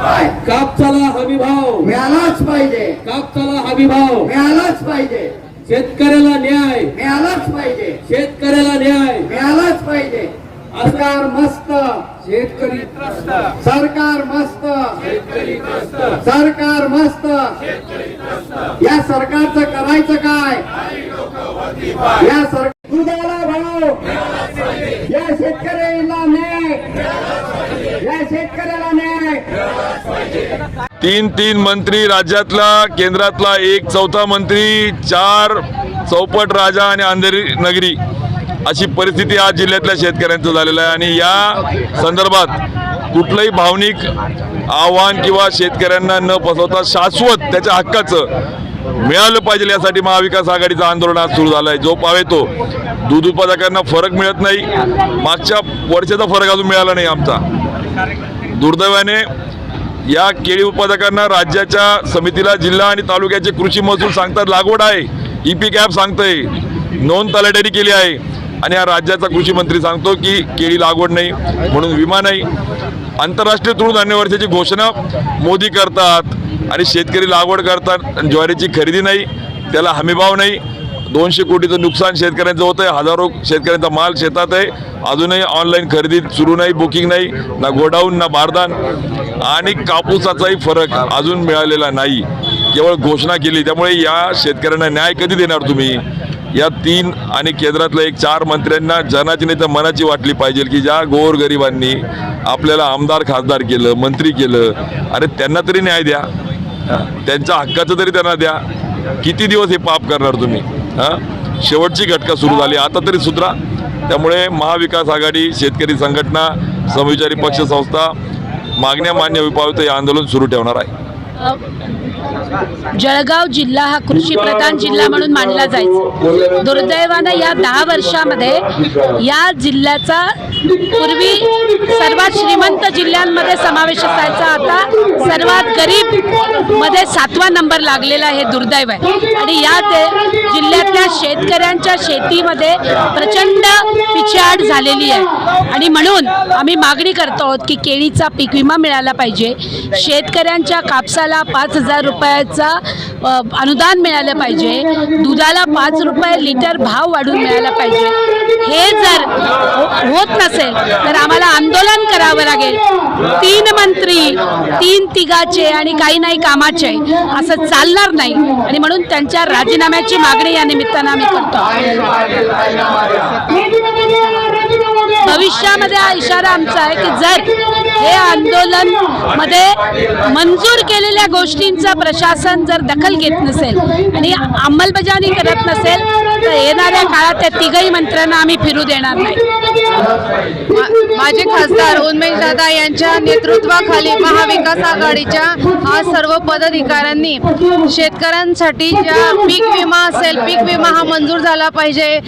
काय कापसाला हमी भाव. मिळालाच पाहिजे. कापसाला हमी भाव. मिळालाच पाहिजे. शेतकऱ्याला न्याय. मिळालाच पाहिजे. शेतकऱ्याला न्याय. मिळालाच पाहिजे. सरकार मस्त. शेतकरी सरकार मस्त. शेतकरी त्रस्त. सरकार मस्त. या सरकारचं करायचं काय? या सरकार दुधाला भाव या शेतकऱ्याला न्याय या शेतकऱ्याला न्याय तीन तीन मंत्री राज्यातला केंद्रातला एक चौथा मंत्री चार चौपट राजा आणि अंधेरी नगरी. अशी परिस्थिती आज जिल्ह्यातल्या शेतकऱ्यांचं झालेलं आहे. आणि या संदर्भात कुठलंही भावनिक आव्हान किंवा शेतकऱ्यांना न फसवता शाश्वत त्याच्या हक्काचं मिळालं पाहिजे यासाठी महाविकास आघाडीचं आंदोलन आज सुरू झालं आहे जो पावे तो दूध उत्पादकांना फरक मिळत नाही. मागच्या वर्षाचा फरक अजून मिळाला नाही आमचा. दुर्दैवाने या केळी उत्पादकांना राज्याच्या समितीला जिल्हा आणि तालुक्याचे कृषी महसूल सांगतात लागवड आहे. ई पी कॅप सांगतंय. नोंद तलाट्याने केली आहे. आणि हा राज्याचा कृषी मंत्री सांगतो की केळी लागवड नाही म्हणून विमा नाही. आंतरराष्ट्रीय तृणधान्य वर्षाची घोषणा मोदी करतात. आणि शेतकरी लागवड करतात आणि ज्वारीची खरेदी नाही त्याला हमीभाव नाही. दोनशे कोटीचं नुकसान शेतकऱ्यांचं होतं आहे हजारो शेतकऱ्यांचा माल शेतात आहे. अजूनही ऑनलाईन खरेदी सुरू नाही बुकिंग नाही. ना गोडाऊन ना बारदान. आणि कापूसाचाही फरक अजून मिळालेला नाही. केवळ घोषणा केली. त्यामुळे या शेतकऱ्यांना न्याय कधी देणार तुम्ही? या तीन आणि केंद्रातल्या एक चार मंत्र्यांना जनाची नाही तर मनाची वाटली पाहिजे की ज्या गोरगरिबांनी आपल्याला आमदार खासदार केलं मंत्री केलं अरे त्यांना तरी न्याय द्या. त्यांच्या हक्काचं तरी त्यांना द्या. किती दिवस हे पाप करणार तुम्ही? हां? शेवटची घटका सुरू झाली. आता तरी सुधरा. त्यामुळे महाविकास आघाडी शेतकरी संघटना समविचारी पक्ष संस्था मागण्या मान्य विपावित हे आंदोलन सुरू ठेवणार आहे. जळगाव जिल्हा हा कृषी प्रधान जिल्हा म्हणून मानला जायचा. दुर्दैवानं या दहा वर्षामध्ये या जिल्ह्याचा पूर्वी सर्वात श्रीमंत जिल्ह्यांमध्ये समावेश असायचा. आता सर्वात गरीबमध्ये सातवा नंबर लागलेला हे दुर्दैव आहे. आणि या ते जिल्ह्यातल्या शेतकऱ्यांच्या शेतीमध्ये प्रचंड पिछाड झालेली आहे. आणि म्हणून आम्ही मागणी करतो आहोत की केळीचा पीक विमा मिळाला पाहिजे. शेतकऱ्यांच्या कापसाला पाच हजार रुपयाचा अनुदान मिळालं पाहिजे. दुधाला पाच रुपये लिटर भाव वाढून मिळाला पाहिजे. हे जर होत नसेल तर आम्हाला आंदोलन करावं लागेल. तीन मंत्री तीन तिघाचे आणि काही नाही कामाचे असं चालणार नाही. आणि म्हणून त्यांच्या राजीनाम्याची मागणी या निमित्तानं आम्ही करतो. भविष्यामध्ये हा इशारा आमचा आहे की जर हे आंदोलनमध्ये मंजूर केलेल्या गोष्टींचा प्रशासन जर दखल घेत नसेल आणि अंमलबजावणी करत नसेल तर येणाऱ्या काळात त्या तिघही मंत्र्यांना आम्ही फिरू देणार नाही. माझे खासदार उन्मेश दादा यांच्या नेतृत्वाखाली महाविकास आघाडीच्या आज सर्व पदाधिकाऱ्यांनी शेतकऱ्यांसाठी ज्या पीक विमा असेल पीक विमा हा मंजूर झाला पाहिजे.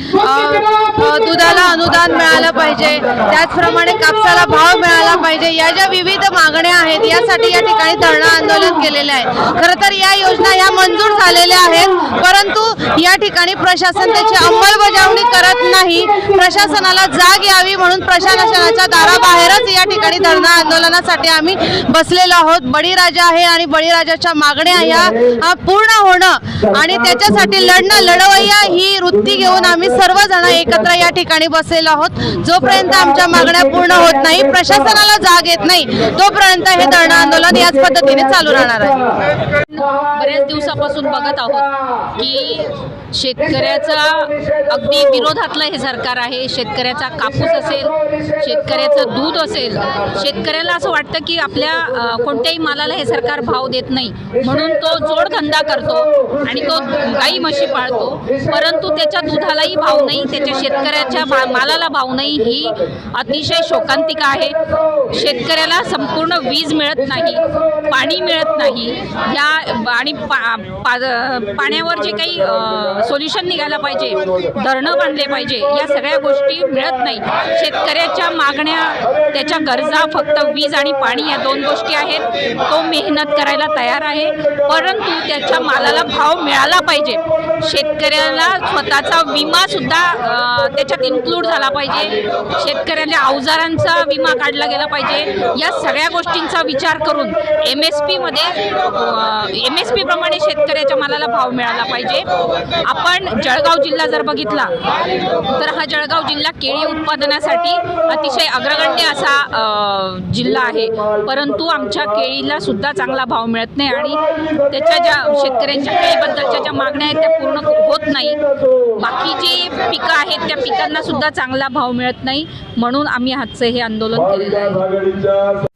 दुधाला अनुदान मिळालं पाहिजे. त्याचप्रमाणे कापसाला भाव मिळाला पाहिजे. या ज्या विविध मागण्या आहेत यासाठी या ठिकाणी धरणं आंदोलन केलेलं आहे. खरं तर या योजना या मंजूर झालेल्या आहेत परंतु या ठिकाणी प्रशासन त्याची अंमलबजावणी करत नाही. प्रशासनाला जाग यावी म्हणून प्रशासनाच्या दाराबाहेरच या ठिकाणी धरणं आंदोलनासाठी आम्ही बसलेलो आहोत. बळीराजा आहे आणि बळीराजाच्या मागण्या ह्या पूर्ण होणं आणि त्याच्यासाठी लढणं लढवय्या ही वृत्ती घेऊन आम्ही सर्वजण एकत्र या ठिकाणी बसलेलो आहोत. जोपर्यंत आमच्या मागण्या पूर्ण होत नाही प्रशासनाला जाग येत नाही तोपर्यंत हे धरणं आंदोलन याच पद्धतीने चालू राहणार आहे. बऱ्याच दिवसापासून बघत आहोत की शेतकऱ्याचं शेतकऱ्याचा अगदी विरोधातलं हे सरकार आहे. शेतकऱ्याचा कापूस असेल शेतकऱ्याचं दूध असेल शेतकऱ्याला असं वाटतं की आपल्या कोणत्याही मालाला हे सरकार भाव देत नाही. म्हणून तो जोडधंदा करतो आणि तो गाई म्हशी पाळतो. परंतु त्याच्या दुधालाही भाव नाही त्याच्या शेतकऱ्याच्या मा- मालाला भाव नाही. ही अतिशय शोकांतिका आहे. शेतकऱ्याला संपूर्ण वीज मिळत नाही पाणी मिळत नाही. या आणि पा, पा, पाण्यावर जे काही सोल्युशन निघायला पाहिजे. धरणं बांधले पाहिजे. या सगळ्या गोष्टी मिळत नाही. शेतकऱ्याच्या मागण्या त्याच्या गरजा फक्त वीज आणि पाणी या दोन गोष्टी आहेत. तो मेहनत करायला तयार आहे. परंतु त्याच्या मालाला भाव मिळाला पाहिजे. शेतकऱ्याला स्वतःचा विमा सुद्धा त्याच्यात इन्क्लूड झाला पाहिजे. शेतकऱ्याला अवजारांचा विमा काढला गेला पाहिजे. या सगळ्या गोष्टींचा विचार करून एम एस पीमध्ये एम एस पीप्रमाणे शेतकऱ्याच्या मालाला भाव मिळाला पाहिजे. आपण जळगाव जिल्हा जर बघितला तर हा जळगाव जिल्हा केळी उत्पादनासाठी अतिशय अग्रगण्य असा जिल्हा आहे. परंतु आमच्या केळीला सुद्धा चांगला भाव मिळत नाही आणि त्याच्या ज्या शेतकऱ्यांच्या केळीबद्दलच्या ज्या मागण्या आहेत त्या पूर्ण होत नाही. बाकी जी पिकं आहेत त्या पिकांना सुद्धा चांगला भाव मिळत नाही म्हणून आम्ही आजचं हे आंदोलन केलेलं आहे.